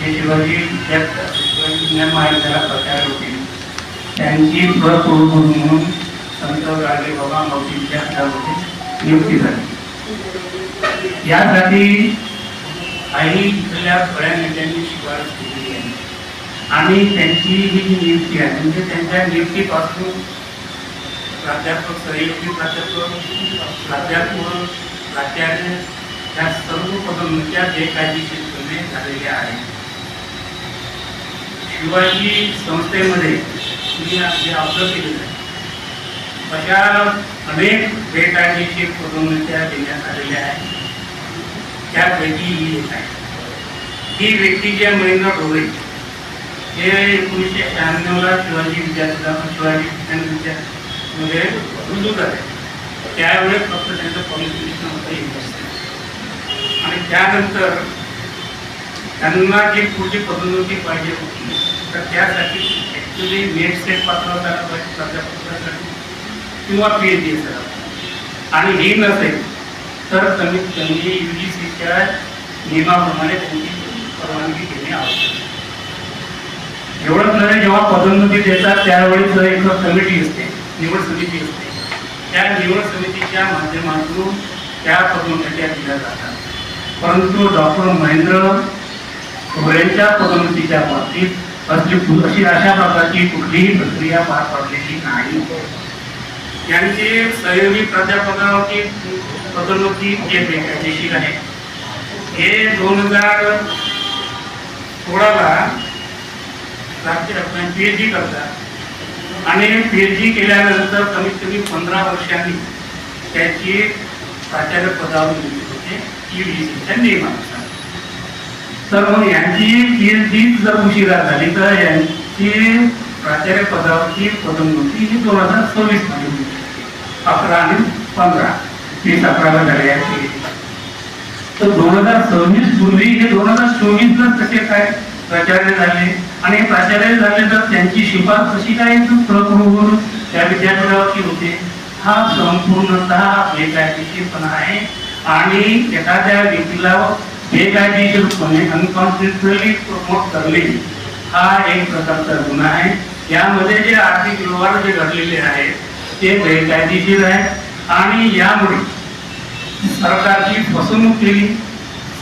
जे शिवाजी विद्यापीठ शिवाजी विज्ञान होते त्यांची प्रकुलगुरू म्हणून संत राजे बाबा मोदींच्या हातामध्ये नियुक्ती झाली. यासाठी काही इथल्या बऱ्या नेत्यांनी शिफारस केलेली आहे. आणि त्यांची ही जी नियुक्ती आहे म्हणजे त्यांच्या नियुक्तीपासून प्राध्यापक सहयोगी प्राध्यापक प्राध्यापक प्राचार्य या सर्व बेकायदेशीर बेकायदेशीरपणे झालेल्या आहेत. शिवाजी संस्थेमध्ये मी जे ऑब्झर्व केलेलं आहे. अशा अनेक बेकायदेशीर पदोन्नत्या देण्यात आलेल्या आहेत. त्यापैकी ही एक आहे. ही व्यक्ती जे आहे महेंद्र ढोळे हे एकोणीसशे शहाण्णवला शिवाजी विद्यापीठा शिवाजी विज्ञान विद्यामध्ये रुजू झाले. त्यावेळेस फक्त त्यांचं क्वालिफिकेशन होतं आणि त्यानंतर त्यांना जी पुढची पदोन्नती पाहिजे होती तर त्यासाठी ॲक्च्युली नेट सेट पात्र करायला पाहिजे प्राध्यापकासाठी किंवा पी एच डी आणि हे नसेल तर कमीत कमी यू जी सीच्या नियमाप्रमाणे त्यांची परवानगी घेणे आवश्यक एवढंच नव्हे जेव्हा पदोन्नती देतात त्यावेळेस एक कमिटी असते निवड समिती असते त्या निवड समितीच्या माध्यमातून त्या पदोन्नत्या दिल्या जातात. परंतु डॉक्टर महेंद्र ढोळेंच्या पदोन्नतीच्या बाबतीत असली अशी अशा प्रकारची कुठलीही प्रक्रिया पार पडलेली नाही. यांची सहयोगी प्राध्यापकावरची पदोन्नती जे बेकायदेशीर आहे हे दोन हजार सोळाला राज्य पी एच डी करतात. आणि पी एच डी केल्यानंतर कमीत कमी पंधरा वर्षांनी त्याची प्राचार्य पदावर नियुक्ती होते ई नियमानुसार तर मग यांची पी एच डी जर उशिरा झाली तर यांची प्राचार्य पदावरची पदोन्नती ही दोन हजार सव्वीसमध्ये होती अकरा आणि पंधरा. वीस अकराला झाले आहे. तर दोन हजार सव्वीस पूर्वी हे दोन हजार चोवीस ला कसे काय प्राचार्य झाले आणि प्राचार्य झाले तर त्यांची शिफारस कशी काय प्रकुलगुरू त्या विद्यापीठावरती होते. हा संपूर्णतः बेकायदेशीरपणा आहे. आणि एखाद्या व्यक्तीला बेकायदेशीरपणे अनकॉन्स्टिट्युशनली प्रमोट करणे हा एक प्रकारचा गुन्हा आहे. यामध्ये जे आर्थिक व्यवहार जे घडलेले आहेत ते बेकायदेशीर आहे. आणि यामुळे सरकारची फसवणूक केली.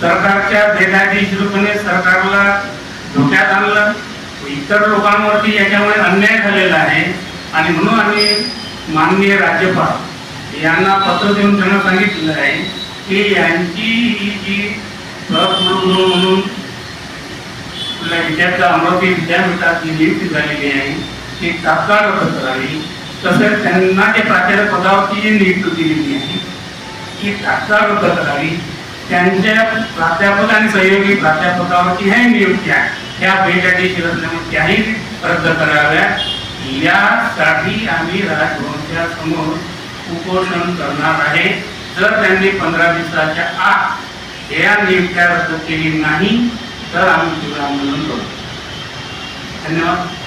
सरकारच्या बेकायदेशीरपणे सरकारला धोक्यात आणलं. इतर लोकांवरती याच्यामुळे अन्याय झालेला आहे. आणि म्हणून आम्ही माननीय राज्यपाल यांना पत्र देऊन त्यांना सांगितलेलं आहे की यांची ही जी प्रकुलगुरू म्हणून आपल्या विद्यापीठ अमरावती विद्यापीठात जी नियुक्ती झालेली आहे ती तात्काळ रद्द करावी तसेच त्यांना जे प्राचार्य पदावरची जी नियुक्ती दिलेली आहे ती तात्काळ रद्द करावी त्यांच्या प्राध्यापक आणि सहयोगी प्राध्यापकावरची ह्या नियुक्ती आहे त्या बेकायदेशीर असल्यामुळे त्याही रद्द कराव्या. यासाठी आम्ही राजभवनच्या समोर उपोषण करणार आहे. जर त्यांनी पंधरा दिवसाच्या आत या नियुक्त्या रद्द केली नाही तर आम्ही तुला आंदोलन करू. धन्यवाद.